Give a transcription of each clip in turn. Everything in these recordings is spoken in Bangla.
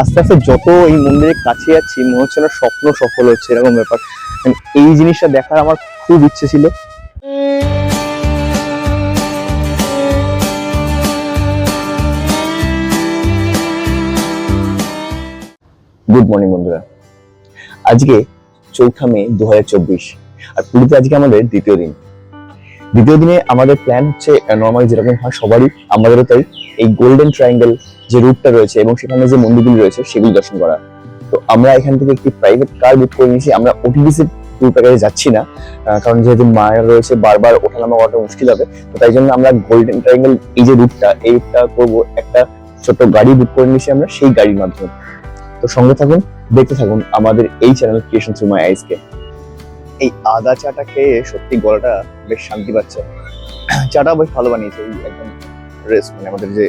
আস্তে আস্তে যত এই মন্দিরের কাছে যাচ্ছি, মনে হচ্ছে না স্বপ্ন সফল হচ্ছে, এরকম ব্যাপার। এই জিনিসটা দেখার আমার খুব ইচ্ছে ছিল। গুড মর্নিং বন্ধুরা। আজকে চৌঠা মে দুহাজার চব্বিশ, আর পুরীতে আজকে আমাদের দ্বিতীয় দিন। দ্বিতীয় দিনে আমাদের প্ল্যান হচ্ছে নর্মালি যেরকম হয় সবারই, আমাদেরও তাই, এই গোল্ডেন ট্রায়াঙ্গেল যে রুটটা রয়েছে এবং সেখানে যে মন্দিরগুলি রয়েছে সেগুলি দর্শন করা। তো আমরা এখান থেকে একটি প্রাইভেট কার বুক করে নিয়েছি। আমরা ওটিডিসি ট্যুর প্যাকেজে যাচ্ছি না কারণ যেহেতু মায়ের রয়েছে, বারবার ওঠানামা করাটা মুশকিল হবে। তো তাই জন্য আমরা গোল্ডেন ট্রায়াঙ্গেল এই যে রুটটা এই রুটটা করব। একটা ছোট্ট গাড়ি বুক করে নিয়েছি আমরা সেই গাড়ির মাধ্যমে। তো সঙ্গে থাকুন, দেখতে থাকুন আমাদের এই চ্যানেল ক্রিয়েশন থ্রু মাই আইসকে এই আদা চাটা খেয়ে সত্যি গলাটা বেশ শান্তি পাচ্ছে। চাটা বেশ ভালো বানিয়েছে একদম রেস্ট মানে আমাদের যে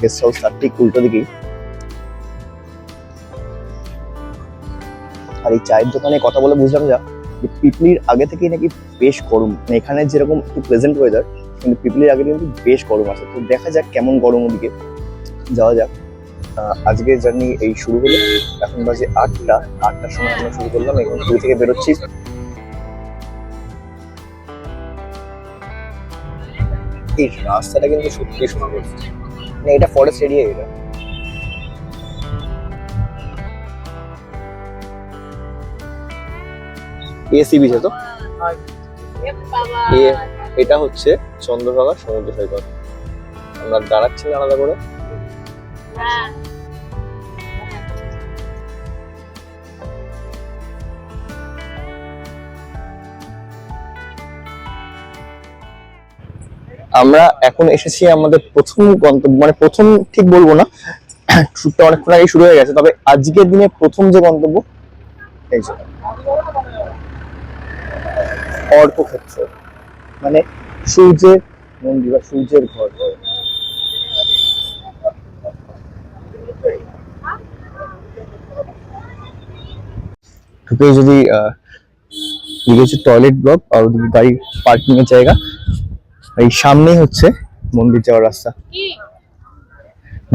গেস্ট হাউস তার ঠিক উল্টো দিকেই। আর এই চায়ের দোকানে কথা বলে বুঝলাম যা যে পিপলির আগে থেকেই নাকি বেশ গরম মানে এখানে যেরকম একটু প্রেজেন্ট ওয়েদার কিন্তু পিপলির আগে কিন্তু বেশ গরম আছে। তো দেখা যাক কেমন গরম ওদিকে। যাওয়া যাক। আহ, আজকের জার্নি এই শুরু হলো। এখন বাজে আটটা আটটার সময় আমরা শুরু করলাম। এখন পুরী থেকে বেরোচ্ছি। এই রাস্তাটা কিন্তু সত্যি সুন্দর মানে এটা ফরেস্ট এরিয়া এটা। এসি বিচ তো? এটা হচ্ছে চন্দ্রভাগা সমুদ্র সৈকত। আমরা দাঁড়াচ্ছি আলাদা করে। আমরা এখন এসেছি আমাদের প্রথম গন্তব্য মানে প্রথম ঠিক বলব না শুটটা অনেকক্ষণ আগে শুরু হয়ে গেছে, তবে আজকের দিনে প্রথম যে গন্তব্য, এই যে। অর্কক্ষেত্র মানে সূর্যের মন্দির বা সূর্যের ঘর। ঢুকে যদি টয়লেট ব্লক আর গাড়ি পার্কিং এর জায়গা এই সামনেই হচ্ছে মন্দির যাওয়ার রাস্তা।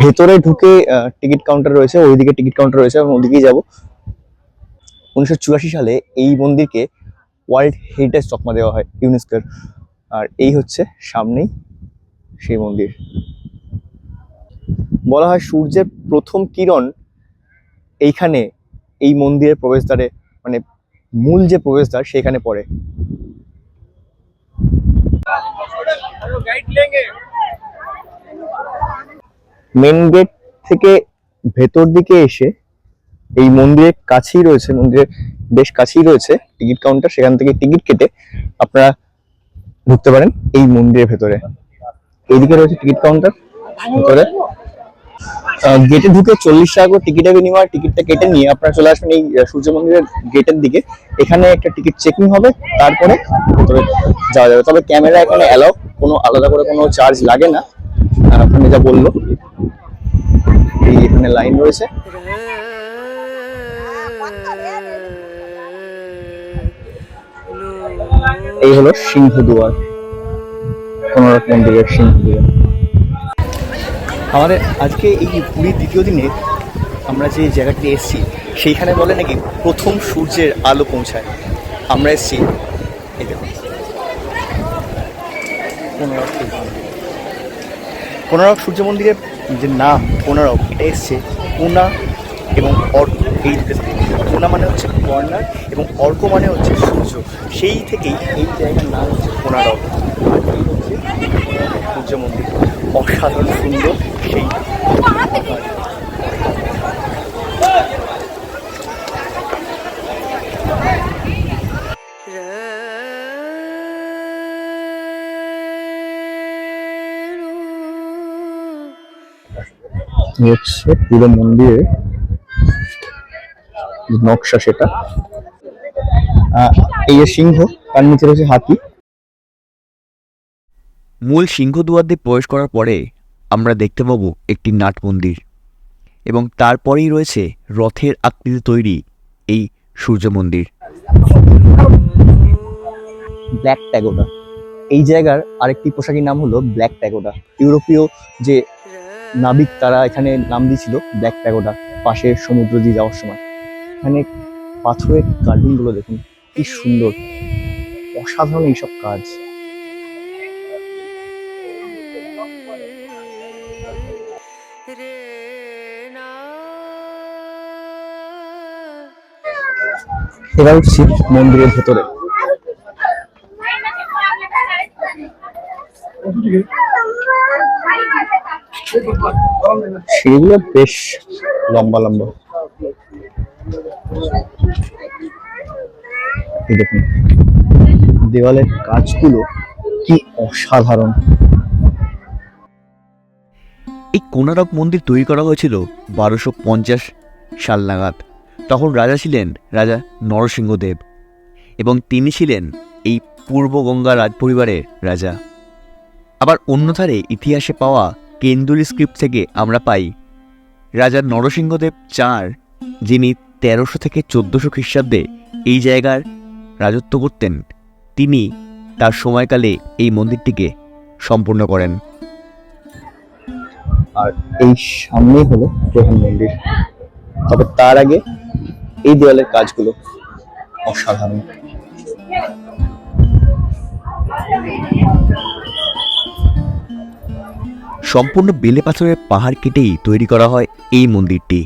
ভেতরে ঢুকে টিকিট কাউন্টার রয়েছে ওইদিকে টিকিট কাউন্টার রয়েছে আমি ওদিকেই যাব। উনিশশো চুরাশি সালে এই মন্দিরকে ওয়ার্ল্ড হেরিটেজ চকমা দেওয়া হয় ইউনেস্কোর। আর এই হচ্ছে সামনেই সেই মন্দির। বলা হয় সূর্যের প্রথম কিরণ এইখানে এই মন্দিরের প্রবেশদ্বারে মানে মূল যে প্রবেশদ্বার সেখানে পড়ে। মেন গেট থেকে ভেতর দিকে এসে এই মন্দিরের কাছেই রয়েছে, মন্দিরের বেশ কাছেই রয়েছে টিকিট কাউন্টার সেখান থেকে টিকিট কেটে আপনারা ঢুকতে পারেন এই মন্দিরের ভেতরে। এইদিকে রয়েছে টিকিট কাউন্টার ভেতরে। গেটে ঢুকে চল্লিশ টাকা করে টিকিটের বিনিময়ে টিকিটটা কেটে নিয়ে আপনারা চলে আসবেন এই সূর্য মন্দিরের গেটের দিকে। এখানে একটা টিকিট চেকিং হবে, তারপরে ভেতরে যাওয়া যাবে। তবে ক্যামেরা এখানে অ্যালাউ কোনো আলাদা করে কোনো চার্জ লাগে না। ওখানে যা বলল, এই এখানে লাইন রয়েছে। এই হলো সিংহদুয়ার কোনারক মন্দিরের সিংহদুয়ার। আমাদের আজকে এই পুরীর দ্বিতীয় দিনে আমরা যে জায়গাটি এসেছি, সেইখানে বলে নাকি প্রথম সূর্যের আলো পৌঁছায়। আমরা এসেছি, এই দেখুন। কোনারক সূর্য মন্দিরের যে নাম কোনারক এটা এসছে কোনা এবং অর্ক, এই। কোনা মানে হচ্ছে কর্নার এবং অর্ক মানে হচ্ছে সূর্য। সেই থেকেই এই জায়গার নাম হচ্ছে কোনারক আর এই হচ্ছে সূর্য মন্দির। অসাধারণ সুন্দর সেই হচ্ছে পুরো মন্দিরের যে নকশা সেটা। এই যে সিংহ, তার নিচে রয়েছে হাতি। মূল সিংহদুয়ার দিয়ে প্রবেশ করার পরে আমরা দেখতে পাবো একটি নাট মন্দির এবং তারপরেই রয়েছে রথের আকৃতি তৈরি এই সূর্য মন্দির। ব্ল্যাক ট্যাগোডা এই জায়গার আরেকটি পোশাকের নাম হলো ব্ল্যাক ট্যাগোডা ইউরোপীয় যে নাবিক তারা এখানে নাম দিয়েছিল, ব্ল্যাক ট্যাগোডা পাশে সমুদ্র দিয়ে যাওয়ার সময়। এখানে পাথরের কার্ভিংগুলো দেখুন, কি সুন্দর। অসাধারণ এইসব কাজ। এবার উঠছি মন্দিরের ভেতরে। সিঁড়িগুলো বেশ লম্বা লম্বা। দেখুন, দেওয়ালের কাজগুলো কি অসাধারণ। এই কোনারক মন্দির তৈরি করা হয়েছিল বারোশো পঞ্চাশ সাল নাগাদ। তখন রাজা ছিলেন রাজা নরসিংহদেব এবং তিনি ছিলেন এই পূর্ব গঙ্গা রাজ। পরিবারের রাজা আবার অন্যধারে ইতিহাসে পাওয়া কেন্দুরি স্ক্রিপ্ট থেকে আমরা পাই রাজা নরসিংহদেব চার, যিনি তেরোশো থেকে চোদ্দোশো খ্রিস্টাব্দে এই জায়গার রাজত্ব করতেন। তিনি তার সময়কালে এই মন্দিরটিকে সম্পূর্ণ করেন। আর এই সামনেই হলো প্রধান মন্দির। তবে তার আগে এই দেওয়ালের কাজগুলো অসাধারণ। সম্পূর্ণ বেলে পাথরের পাহাড় কেটেই তৈরি করা হয় এই মন্দিরটি।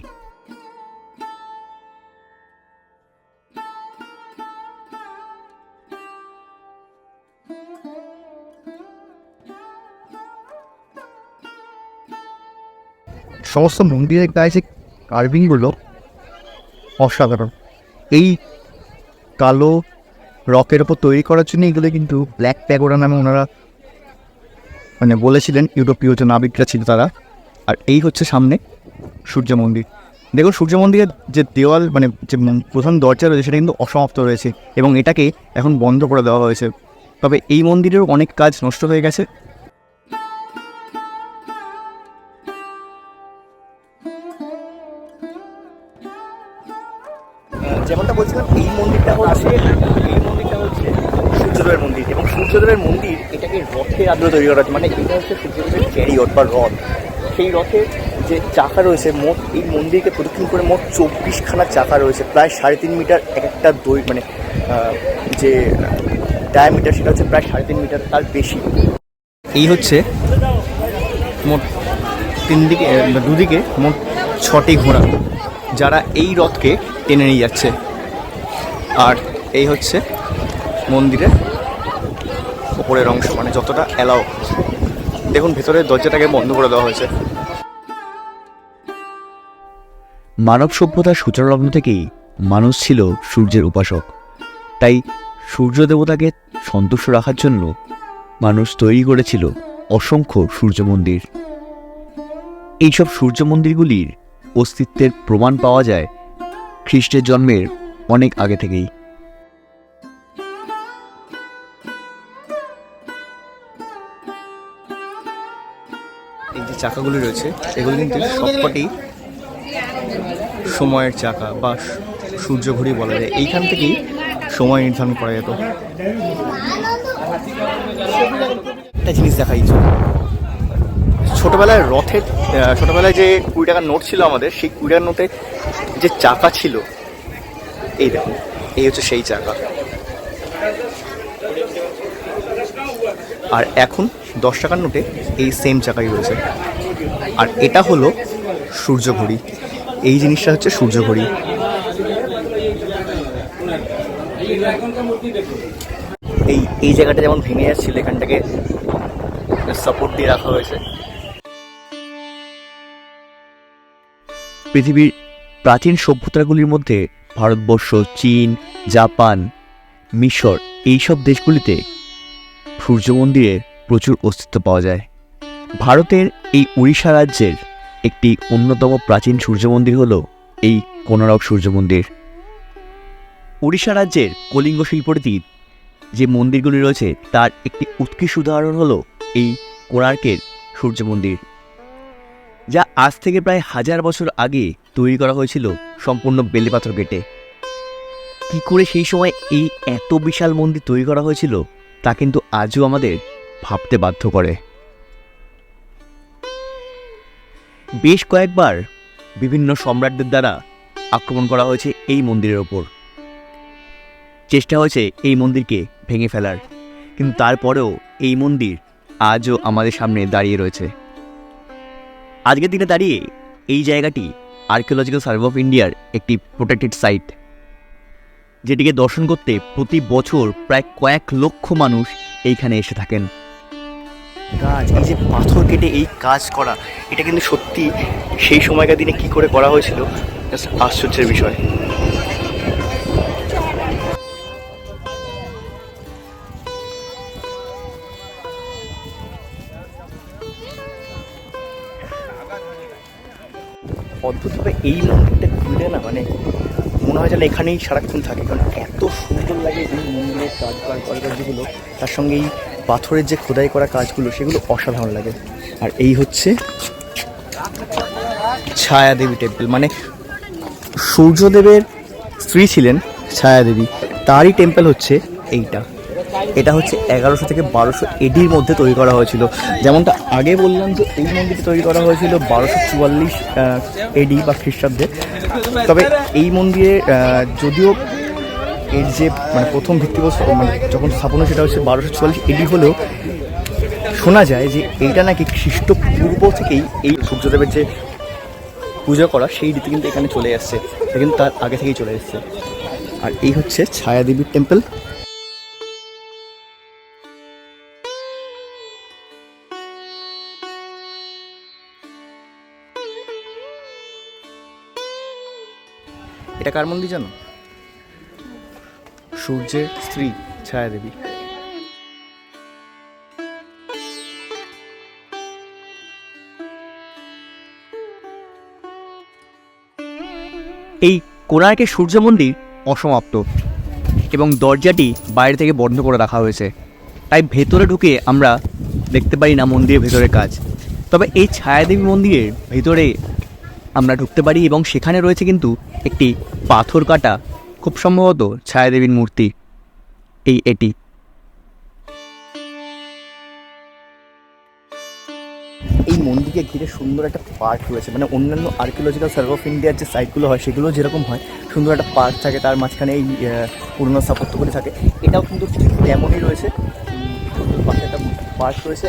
সমস্ত মন্দিরের গায়ে যে কার্ভিংগুলো অসাধারণ। এই কালো রকের ওপর তৈরি করার জন্য এগুলো কিন্তু ব্ল্যাক প্যাগোরা নামে ওনারা মানে বলেছিলেন, ইউরোপীয় যে নাবিকরা ছিল তারা। আর এই হচ্ছে সামনে সূর্য মন্দির। দেখুন, সূর্য মন্দিরের যে দেওয়াল মানে যে প্রধান দরজা রয়েছে, সেটা কিন্তু অসমাপ্ত রয়েছে এবং এটাকে এখন বন্ধ করে দেওয়া হয়েছে। তবে এই মন্দিরেরও অনেক কাজ নষ্ট হয়ে গেছে। যেমনটা বলছিলাম, এই মন্দিরটা হচ্ছে এই মন্দিরটা হচ্ছে সূর্যদেবের মন্দির। এবং সূর্যদেবের মন্দির, এটাকে রথের আদলে তৈরি করা মানে এটা হচ্ছে সূর্যদেবের চ্যারিয়ট বা রথ। সেই রথের যে চাকা রয়েছে, মোট এই মন্দিরকে প্রদক্ষিণ করে মোট চব্বিশখানা চাকা রয়েছে। প্রায় সাড়ে তিন মিটার এক একটা দই মানে যে ডায়ামিটার সেটা হচ্ছে প্রায় সাড়ে তিন মিটার, তার বেশি। এই হচ্ছে মোট তিন দিকে দুদিকে মোট ছটি ঘোড়া। যারা এই রথকে টেনে নিয়ে যাচ্ছে। আর এই হচ্ছে মন্দিরের ওপরের অংশ মানে যতটা অ্যালাও দেখুন, ভেতরের দরজাটাকে বন্ধ করে দেওয়া হয়েছে। মানব সভ্যতার সূচনালগ্ন থেকেই মানুষ ছিল সূর্যের উপাসক। তাই সূর্য দেবতাকে সন্তুষ্ট রাখার জন্য মানুষ তৈরি করেছিল অসংখ্য সূর্য মন্দির। এইসব সূর্য মন্দিরগুলির অস্তিত্বের প্রমাণ পাওয়া যায় খ্রিস্টের জন্মের অনেক আগে থেকেই। এই যে চাকাগুলি রয়েছে, এগুলো কিন্তু সবকটি সময়ের চাকা বা সূর্য ঘড়ি বলা যায়। এইখান থেকেই সময় নির্ধারণ করা যেত। একটা জিনিস দেখাই। ছোটবেলায় রথের ছোটবেলায় যে কুড়ি টাকার নোট ছিল আমাদের, সেই কুড়ি টাকার নোটে যে চাকা ছিল, এই দেখুন, এই হচ্ছে সেই চাকা। আর এখন দশ টাকার নোটে এই সেম চাকাই রয়েছে। আর এটা হলো সূর্য ঘড়ি এই জিনিসটা হচ্ছে সূর্য ঘড়ি এই এই জায়গাটা যেমন ভেঙে যাচ্ছিল এখানটাকে সাপোর্ট দিয়ে রাখা হয়েছে। পৃথিবীর প্রাচীন সভ্যতাগুলির মধ্যে ভারতবর্ষ, চীন, জাপান, মিশর এইসব দেশগুলিতে সূর্য মন্দিরের প্রচুর অস্তিত্ব পাওয়া যায়। ভারতের এই উড়িষ্যা রাজ্যের একটি অন্যতম প্রাচীন সূর্য মন্দির হল এই কোনারক সূর্য মন্দির। উড়িষ্যা রাজ্যের কলিঙ্গ শিল্পরীতির যে মন্দিরগুলি রয়েছে, তার একটি উৎকৃষ্ট উদাহরণ হলো এই কোণার্কের সূর্য মন্দির। যা আজ থেকে প্রায় হাজার বছর আগে তৈরি করা হয়েছিল সম্পূর্ণ বেলে পাথর কেটে কি করে সেই সময় এই এত বিশাল মন্দির তৈরি করা হয়েছিল তা কিন্তু আজও আমাদের ভাবতে বাধ্য করে। বেশ কয়েকবার বিভিন্ন সম্রাটদের দ্বারা আক্রমণ করা হয়েছে এই মন্দিরের ওপর। চেষ্টা হয়েছে এই মন্দিরকে ভেঙে ফেলার, কিন্তু তারপরেও এই মন্দির আজও আমাদের সামনে দাঁড়িয়ে রয়েছে। আজকের দিনে দাঁড়িয়ে এই জায়গাটি আর্কিওলজিক্যাল সার্ভে অফ ইন্ডিয়ার একটি প্রোটেক্টেড সাইট যেটিকে দর্শন করতে প্রতি বছর প্রায় কয়েক লক্ষ মানুষ এইখানে এসে থাকেন। কাজ এই যে পাথর কেটে এই কাজ করা, এটা কিন্তু সত্যি সেই সময়কার দিনে কি করে করা হয়েছিল? জাস্ট আশ্চর্যের বিষয়। অদ্ভুতভাবে এই মন্দিরটা ঘুরলে না মানে মনে হয় যেন এখানেই সারাক্ষণ থাকে। কারণ এত সুন্দর লাগে এই মন্দিরের কাজ কারুকার্যগুলো তার সঙ্গে এই পাথরের যে খোদাই করা কাজগুলো, সেগুলো অসাধারণ লাগে। আর এই হচ্ছে ছায়াদেবী টেম্পল মানে সূর্যদেবের স্ত্রী ছিলেন ছায়াদেবী, তারই টেম্পল হচ্ছে এইটা। এটা হচ্ছে এগারোশো থেকে বারোশো এডির মধ্যে তৈরি করা হয়েছিল। যেমনটা আগে বললাম যে এই মন্দিরটি তৈরি করা হয়েছিল বারোশো চুয়াল্লিশ এডি বা খ্রিস্টাব্দে। তবে এই মন্দিরে যদিও এর যে মানে প্রথম ভিত্তিপ্রস্তর মানে যখন স্থাপনা সেটা হচ্ছে বারোশো চুয়াল্লিশ এডি হলেও শোনা যায় যে এইটা নাকি খ্রিস্টপূর্ব থেকেই এই সূর্যদেবের যে পুজো করা, সেই রীতি কিন্তু এখানে চলে আসছে কিন্তু তার আগে থেকেই চলে এসছে। আর এই হচ্ছে ছায়াদেবীর টেম্পল এটা কার মন্দির জানো? সূর্যের স্ত্রী ছায়াদেবী। এই কোণার্কের সূর্য মন্দির অসমাপ্ত এবং দরজাটি বাইরে থেকে বন্ধ করে রাখা হয়েছে। তাই ভেতরে ঢুকে আমরা দেখতে পারি না মন্দিরের ভেতরের কাজ। তবে এই ছায়াদেবী মন্দিরের ভেতরে আমরা ঢুকতে পারি এবং সেখানে রয়েছে কিন্তু একটি পাথর কাটা, খুব সম্ভবত ছায়াদেবীর মূর্তি। এই এটি। এই মন্দিরকে ঘিরে সুন্দর একটা পার্ক রয়েছে। মানে অন্যান্য আর্কিওলজিক্যাল সার্ভে অফ ইন্ডিয়ার যে সাইটগুলো হয়, সেগুলো যেরকম হয়, সুন্দর একটা পার্ক থাকে, তার মাঝখানে এই পুরনো স্থাপত্যগুলি থাকে। এটাও কিন্তু তেমনই রয়েছে। একটা পার্ক রয়েছে।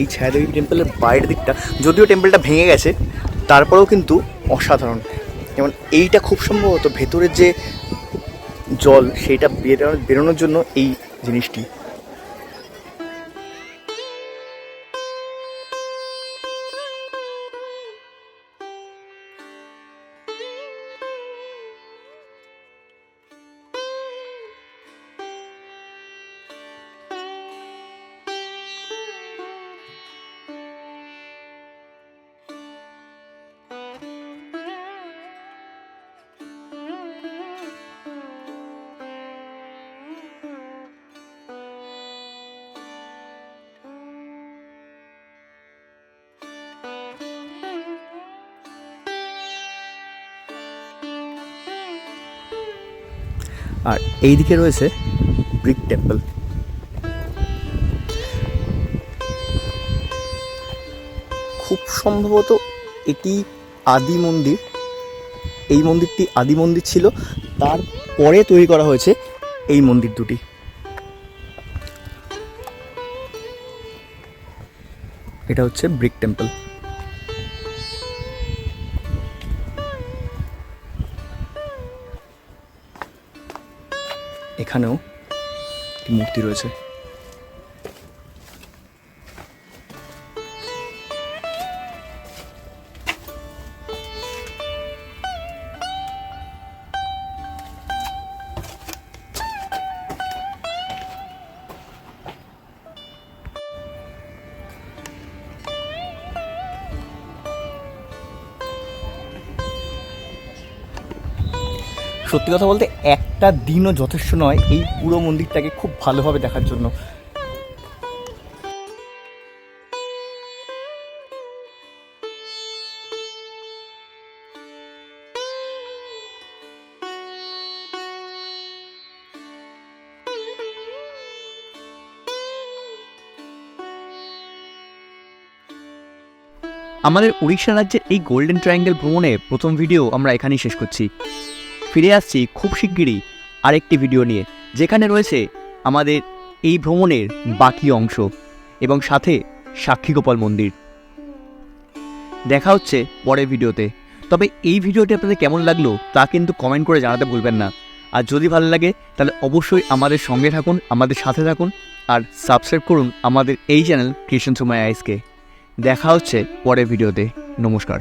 এই ছায়াদেবী টেম্পলের বাইরের দিকটা, যদিও টেম্পলটা ভেঙে গেছে, তারপরেও কিন্তু অসাধারণ। যেমন এইটা খুব সম্ভবত ভেতরের যে জল, সেইটা বেরোনোর বেরোনোর জন্য এই জিনিসটি। আর এই দিকে রয়েছে ব্রিক টেম্পল খুব সম্ভবত এটি আদি মন্দির। এই মন্দিরটি আদি মন্দির ছিল তারপরে তৈরি করা হয়েছে এই মন্দির দুটি। এটা হচ্ছে ব্রিক টেম্পল এখানেও একটি মূর্তি রয়েছে। সত্যি কথা বলতে, একটা দিনও যথেষ্ট নয়। এই পুরো মন্দিরটাকে খুব ভালোভাবে দেখার জন্য। আমাদের উড়িষ্যা রাজ্যের এই গোল্ডেন ট্রায়াঙ্গেল ভ্রমণে প্রথম ভিডিও আমরা এখানেই শেষ করছি। ফিরে আসছি খুব শিগগিরই আরেকটি ভিডিও নিয়ে, যেখানে রয়েছে আমাদের এই ভ্রমণের বাকি অংশ এবং সাথে সাক্ষীগোপাল মন্দির। দেখা হচ্ছে পরের ভিডিওতে। তবে এই ভিডিওটি আপনাদের কেমন লাগল তা কিন্তু কমেন্ট করে জানাতে ভুলবেন না। আর যদি ভালো লাগে, তাহলে অবশ্যই আমাদের সঙ্গে থাকুন, আমাদের সাথে থাকুন, আর সাবস্ক্রাইব করুন আমাদের এই চ্যানেল ক্রিয়েশন সময় আইসকে দেখা হচ্ছে পরের ভিডিওতে। নমস্কার।